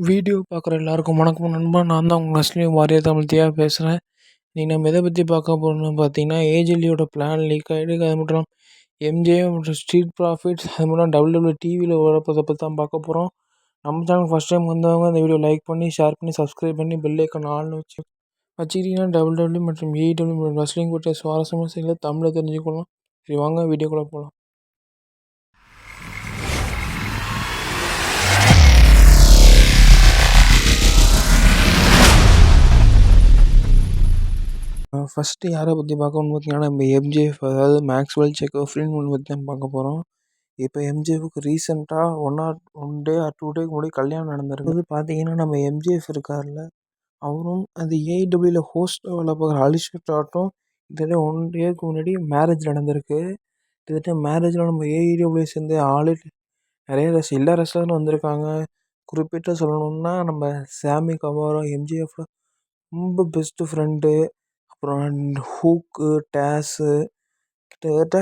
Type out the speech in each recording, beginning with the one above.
Video பார்க்குற எல்லாருக்கும் வணக்கம். நண்பா நான் தான் உங்கள் முஸ்லீம் வாரிய தமிழ் தியா பேசுகிறேன் இன்றைக்கி நம்ம எதை பற்றி பார்க்க போகிறோம்னு பார்த்தீங்கன்னா ஏஜிலியோட பிளான் லீக் ஆகிடுக்கு அது மட்டும் இல்லாமல் எம்ஜே மற்றும் ஸ்ட்ரீட் ப்ராஃபிட்ஸ் அது மட்டும் டபுள் டிவியில் வரப்போதை பற்றி தான் பார்க்க போகிறோம் நம்ம சேனல் ஃபஸ்ட் டைம் வந்தவங்க இந்த வீடியோ லைக் பண்ணி ஷேர் பண்ணி சப்ஸ்கிரைப் பண்ணி பெல் ஐக்கான் ஆள்னு வச்சு வச்சுக்கிட்டிங்கன்னா டபுள் டபுள்யூ மற்றும் ஏடபிள்யூ ரஸ்லிங் பற்றிய சுவாரஸ்யமான செய்திகளை தமிழை தெரிஞ்சுக்கலாம் சரி வாங்க வீடியோக்குள்ளே போகலாம் ஃபஸ்ட்டு யாரை பற்றி பார்க்கணும்னு பார்த்தீங்கன்னா நம்ம எம்ஜிஎஃப் அதாவது மேக்ஸ்வெல் செக்கோஃப்ரின்னு ஒன்று பற்றி தான் பார்க்க போகிறோம் இப்போ எம்ஜிஎஃப்க்கு ரீசெண்டாக one or one day or two டேக்கு முன்னாடி கல்யாணம் நடந்திருக்குது பார்த்தீங்கன்னா நம்ம எம்ஜிஎஃப் இருக்கார்ல அவரும் அந்த ஏஐடபிள்யூவில் ஹோஸ்ட்டாக வேலை பார்க்குற அலிஷாட்டும் கிட்டத்தட்ட ஒன் டேக்கு முன்னாடி மேரேஜ் நடந்திருக்கு. கிட்டத்தட்ட மேரேஜில் நம்ம ஏஐடபிள்யூ சேர்ந்து ஆளு நிறைய ரச எல்லா ரசிகரும் வந்திருக்காங்க. குறிப்பிட்டு சொல்லணும்னா நம்ம சாமி கபாரம் எம்ஜிஎஃப் ரொம்ப பெஸ்ட்டு ஃப்ரெண்டு அப்புறம் ஹூக்கு டேஸு கிட்டத்தட்ட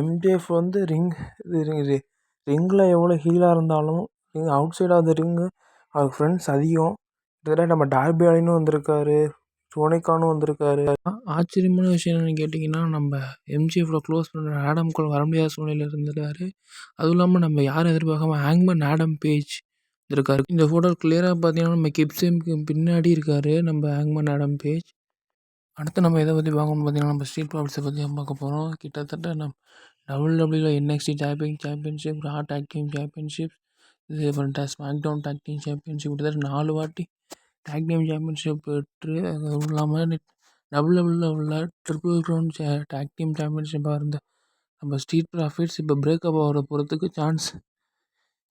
எம்ஜிஎஃப் வந்து ரிங் இது ரிங்கில் எவ்வளோ ஹீலாக இருந்தாலும் ring outside of the ring our friends அதிகம். கிட்டத்தட்ட நம்ம டார்பி அலினும் வந்திருக்காரு சோனிகானும் வந்திருக்காரு. ஆச்சரியமான விஷயம் என்னென்னு கேட்டிங்கன்னா நம்ம எம்ஜிஎஃப்ல க்ளோஸ் பண்ணுற ஆடம் கோல் வர முடியாத சூழ்நிலையில் இருந்திருக்காரு. அதுவும் இல்லாமல் நம்ம யாரும் எதிர்பார்க்காம ஹேங்மேன் ஆடம் பேஜ் இருக்காரு இந்த ஃபோட்டோ கிளியராக பார்த்தீங்கன்னா நம்ம கிப்ஸிம்க்கு பின்னாடி இருக்கார் நம்ம ஹேங்மேன் ஆடம் பேஜ். அடுத்து நம்ம எதை பற்றி பார்க்கணும்னு பார்த்தீங்கன்னா நம்ம ஸ்ட்ரீட் ப்ராஃபிட்ஸை பற்றி பார்க்க போகிறோம் கிட்டத்தட்ட நம் double டபுள்யூல NXT taping championship Raw tag team championship இது அப்புறம் SmackDown tag team championship கிட்டத்தட்ட நாலு வாட்டி டாக் டீம் சாம்பியன்ஷிப் பெற்று அதுவும் இல்லாமல் டபுள் டபுள்யூல உள்ள ட்ரிபிள் கிரவுண்ட் சே டீம் சாம்பியன்ஷிப்பாக இருந்த நம்ம ஸ்ட்ரீட் ப்ராஃபிட்ஸ் இப்போ பிரேக்கப் ஆகிற போகிறதுக்கு சான்ஸ்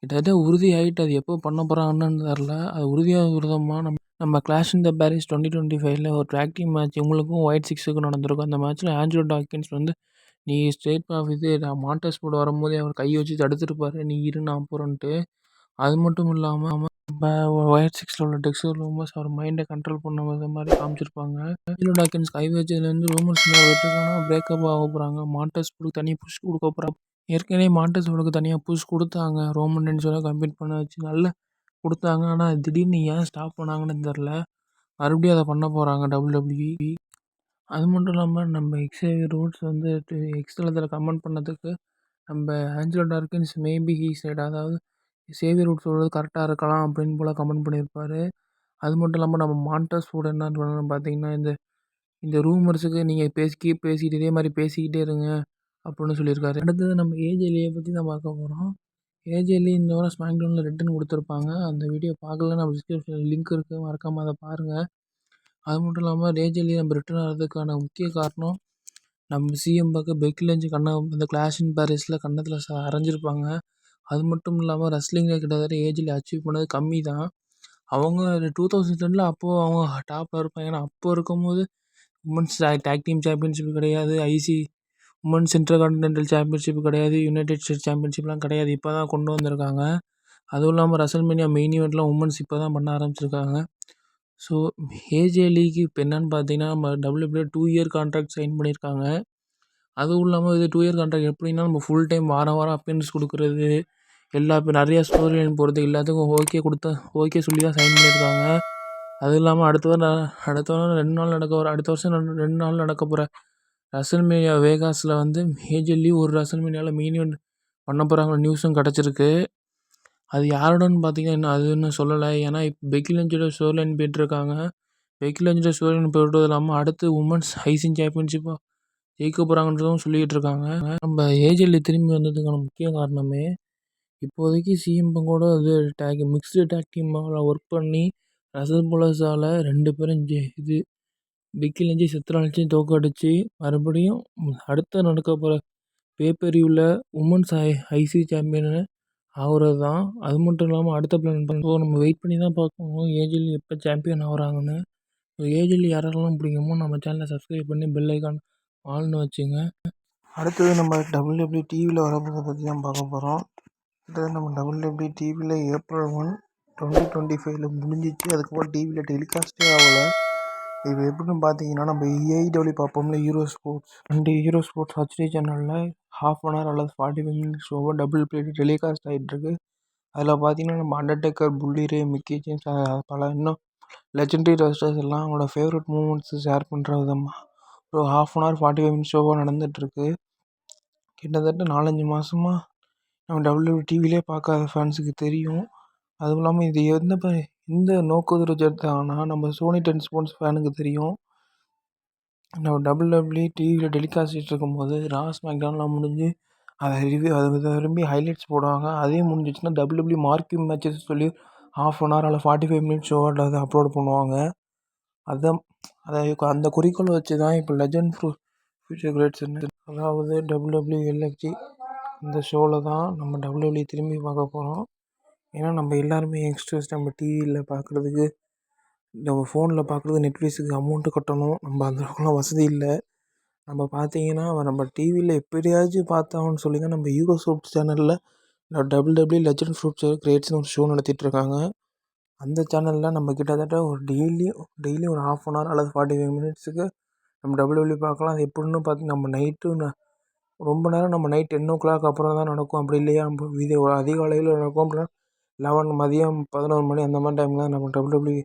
கிட்டத்தட்ட உறுதி ஆகிட்டு அது எப்போ பண்ண போகிறாங்கன்னு தெரில அது உறுதியாக விரதமாக நம்ம நம்ம clash in the Paris twenty twenty ஃபைவ்ல ஒரு ட்ராக் டீம் மேட்ச் இவங்களுக்கும் ஒயிட் சிக்ஸுக்கும் நடந்திருக்கும். அந்த மேட்ச்சில் ஆண்ட்ரோ டாக்கின்ஸ் வந்து நீ ஸ்ட்ரெயிட் ஆஃப் இது நான் மாண்டஸ் போட வரும்போதே அவர் கை வச்சு தடுத்துருப்பார் நீ இரு நான் போகிறேன்ட்டு அது மட்டும் இல்லாமல் நம்ம சிக்ஸில் உள்ள டெக்ஸர் ரூமர்ஸ் அவர் மைண்டை கண்ட்ரோல் பண்ண வித மாதிரி காமிச்சிருப்பாங்க. ஆண்ட்ரோ டாக்கின்ஸ் கை வச்சதுலேருந்து ரூமர்ஸ் விட்டுருக்காங்கன்னா பிரேக்கப் ஆக போகிறாங்க மாண்டஸ் கொடுக்க தனியாக புஷ் கொடுக்க போகிறாங்க ஏற்கனவே மாண்டஸ் அவனுக்கு தனியாக புஷ் கொடுத்தாங்க. ரோமன் டென்ஸோட கம்ப்ளீட் பண்ண வச்சு நல்ல கொடுத்தாங்க. ஆனால் திடீர்னு ஏன் ஸ்டாப் பண்ணாங்கன்னு தெரில மறுபடியும் அதை பண்ண போகிறாங்க டபிள்யூடபிள்யூஇ அது மட்டும் இல்லாமல் நம்ம எக்ஸேவியர் ரூட்ஸ் வந்து எக்ஸ்தலத்தில் கமெண்ட் பண்ணதுக்கு நம்ம Angelo Dawkins maybe he said அதாவது சேவியர் ரூட் சொல்கிறது கரெக்டாக இருக்கலாம் அப்படின்னு போல் கமெண்ட் பண்ணியிருப்பார். அது மட்டும் இல்லாமல் நம்ம மாண்டஸ் ஃபுட் என்ன பண்ணணும் பார்த்தீங்கன்னா இந்த இந்த ரூமர்ஸுக்கு நீங்கள் பேசிக்கி பேசிக்கிட்டு இதே மாதிரி பேசிக்கிட்டே இருங்க அப்படின்னு சொல்லியிருக்காரு. அடுத்தது நம்ம ஏஜிலியை பற்றி தான் பார்க்க போகிறோம் ஏஜேலி இந்த வாரம் ஸ்மாக் டவுனில் ரிட்டன் கொடுத்துருப்பாங்க. அந்த வீடியோ பார்க்கலன்னா நம்ம டிஸ்கிரிப்ஷனில் லிங்க் இருக்குது மறக்காமல் அதை பாருங்கள் அது மட்டும் இல்லாமல் ஏஜேலி நம்ம ரிட்டர்ன் ஆகிறதுக்கான முக்கிய காரணம் நம்ம சிஎம் பார்க்க பெக்கிலஞ்சு கண்ணை இந்த கிளாஷ் இன் பாரிஸில் கன்னத்தில் ச அரைஞ்சிருப்பாங்க. அது மட்டும் இல்லாமல் ரஸ்லிங்கில் கிட்டத்தட்ட ஏஜில் அச்சீவ் பண்ணது கம்மி தான். அவங்க டூ தௌசண்ட் டெனில் அப்போது அவங்க டாப்பில் இருப்பாங்க. ஏன்னா அப்போ இருக்கும்போது உமன்ஸ் டேக் டீம் சாம்பியன்ஷிப் கிடையாது. ஐசி உமன்ஸ் இன்டர்கான்டினென்டல் சாம்பியன்ஷிப் கிடையாது யுனைடெட் ஸ்டேட் சாம்பியன்ஷிப்லாம் கிடையாது இப்போ தான் கொண்டு வந்திருக்காங்க. அதுவும் இல்லாமல் ரசல்மேனியா மெயின் ஈவெண்ட்லாம் உமன்ஸ் இப்போ தான் பண்ண ஆரம்பிச்சிருக்காங்க. ஸோ ஏஜே லீக் இப்போ என்னன்னு பார்த்தீங்கன்னா நம்ம WW two year contract sign பண்ணியிருக்காங்க. அதுவும் இல்லாமல் இது டூ இயர் கான்ட்ராக்ட் எப்படின்னா நம்ம ஃபுல் டைம் வாரம் வாரம் அப்பியரன்ஸ் கொடுக்குறது எல்லா இப்போ நிறையா ஸ்டோரி லைன் போகிறது எல்லாத்துக்கும் ஓகே கொடுத்தா ஓகே சொல்லி தான் சைன் பண்ணியிருக்காங்க. அதுவும் இல்லாமல் அடுத்த வாரம் அடுத்த வாரம் ரெண்டு நாள் நடக்க வர அடுத்த வருஷம் ரெண்டு ரெண்டு நாள் நடக்க போகிற ரசல்மேனியா வேகாஸில் வந்து மேஜர்லி ஒரு ரசல்மேனியாவில் மெயின் ஈவெண்ட் பண்ண போகிறாங்க நியூஸும் கிடச்சிருக்கு. அது யாரோடன்னு பார்த்தீங்கன்னா இன்னும் அது இன்னும் சொல்லலை. ஏன்னா இப்போ பெக்கி லஞ்சோட ஸ்டோரி லைன் போயிட்டுருக்காங்க பெக்கி லஞ்சோட ஸ்டோரி லைன் இல்லாமல் அடுத்து உமன்ஸ் ஐசிங் சாம்பியன்ஷிப்பாக ஜெயிக்க போகிறாங்கன்றதும் சொல்லிக்கிட்டு இருக்காங்க. நம்ம ஏஜெல்லி திரும்பி வந்ததுக்கான முக்கிய காரணமே இப்போதைக்கு சிஎம் கூட இது டேக் மிக்ஸ்டு டேக் டீமாக ஒர்க் பண்ணி ரசல் புலஸால் ரெண்டு பேரும் இது பிக்கி லஞ்சு தோக்கடிச்சு மறுபடியும் அடுத்த நடக்க போகிற பேப்பரிவில் உமன்ஸ் ஐ ஐசி சாம்பியன் ஆகுறது தான். அது மட்டும் இல்லாமல் அடுத்த பிளான் பண்ணுறோம் நம்ம வெயிட் பண்ணி தான் பார்க்கணும். ஏஜில் எப்போ சாம்பியன் ஆகுறாங்கன்னு. ஏஜில் யாரெல்லாம் பிடிக்குமோ நம்ம சேனலை சப்ஸ்கிரைப் பண்ணி பெல் ஐக்கான் ஆல்னு வச்சுங்க. அடுத்தது நம்ம டபிள்யூடபிள்யூ டிவியில் வரப்போதை பற்றி தான் பார்க்க போகிறோம் அடுத்தது நம்ம டபிள்யூடபிள்யூ டிவியில் ஏப்ரல் ஒன் டுவெண்ட்டி டுவெண்ட்டி ஃபைவ்ல முடிஞ்சிச்சு. அதுக்கப்புறம் டிவியில் டெலிகாஸ்ட்டே ஆகலை. இது எப்படின்னு பார்த்தீங்கன்னா நம்ம ஏஐடபிள்யூ பார்ப்போம்ல ஹீரோ ஸ்போர்ட்ஸ் அந்த ஹீரோ ஸ்போர்ட்ஸ் ஹச்டி சேனலில் ஹாஃப் அன் ஹவர் அல்லது forty five minutes over double plate telecast ஆகிட்டுருக்கு அதில் பார்த்தீங்கன்னா நம்ம Undertaker Bully Ray Mickey James பல இன்னும் லெஜெண்டரி ரெஸ்டர்ஸ் எல்லாம் அவங்களோட ஃபேவரட் மூமெண்ட்ஸை ஷேர் பண்ணுற விதமாக ஒரு half an hour forty five minutes ஷோவாக நடந்துகிட்ருக்கு கிட்டத்தட்ட நாலஞ்சு மாதமா நம்ம டபுள்யூ டிவிலே பார்க்காத ஃபேன்ஸுக்கு தெரியும். அதுவும் இல்லாமல் இது எந்த இந்த எந்த நோக்கத்தோட எடுத்தாங்கன்னா நம்ம சோனி டென் ஸ்போர்ட்ஸ் ஃபேனுக்கு தெரியும். நம்ம டபுள் டபுள்யூ டிவியில் டெலிகாஸ்ட் இருக்கும்போது ரா ஸ்மாக்டவுன்லாம் முடிஞ்சு அதை ரிவ்யூ அதை விரும்பி ஹைலைட்ஸ் போடுவாங்க. அதையும் முடிஞ்சிச்சுன்னா டபுள் டபுள்யூ மார்க்கிங் மேட்சஸ் சொல்லி ஹாஃப் அன் ஹவர் அல்ல ஃபார்ட்டி ஃபைவ் மினிட்ஸ் ஷோவில் அதை அப்லோட் பண்ணுவாங்க. அதான் அதை அந்த குறிக்கோளை வச்சு தான் இப்போ லெஜண்ட் ஃப்ரூ ஃபியூச்சர் கிரேட்ஸ்னு அதாவது டபுள் டபுள்யூ எல்எஃப்ஜி இந்த ஷோவில் தான் நம்ம டபுள் திரும்பி பார்க்க போகிறோம் ஏன்னா நம்ம எல்லாருமே யங்ஸ்டர்ஸ் நம்ம டிவியில் பார்க்குறதுக்கு நம்ம ஃபோனில் பார்க்குறது நெட்ஃப்ளிக்ஸுக்கு அமௌண்ட்டு கட்டணும். நம்ம அந்தளவுக்குலாம் வசதி இல்லை. நம்ம பார்த்தீங்கன்னா நம்ம டிவியில் எப்படியாச்சும் பார்த்தாகணும்னு சொல்லி தான் நம்ம ஹீரோ சோப் சேனலில் டபுள் டபுள்யூ லெஜண்ட் ஃப்ரூட்ஸ் கிரேட்ஸ்னு ஒரு ஷோ நடத்திட்டுருக்காங்க அந்த சேனலில் நம்ம கிட்டத்தட்ட ஒரு டெய்லியும் டெய்லியும் ஒரு ஹாஃப் அன் ஹவர் அல்லது ஃபார்ட்டி ஃபைவ் மினிட்ஸுக்கு நம்ம டபுள் டபுள்யூ பார்க்கலாம். அது எப்படின்னு பார்த்து நம்ம நைட்டு ரொம்ப நேரம் நம்ம நைட் டென் ஓ கிளாக் அப்புறம் தான் நடக்கும். அப்படி இல்லையா? நம்ம இது அதிகாலையில் நடக்கும் அப்படின்னா லெவன் மதியம் பதினோரு மணி அந்த மாதிரி டைமில் தான் நம்ம டபுள் டபுள்யூ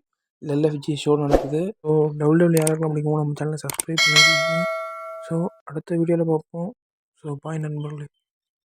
எல்எஃப்ஜி ஷோ நடக்குது. ஸோ டபுள் டபுள்யூ யாருக்கெல்லாம் பிடிக்குமோ நம்ம சேனலை சப்ஸ்கிரைப் பண்ணிக்கோங்க. ஸோ அடுத்த வீடியோவில் பார்ப்போம். ஸோ பாய் நண்பர்களே.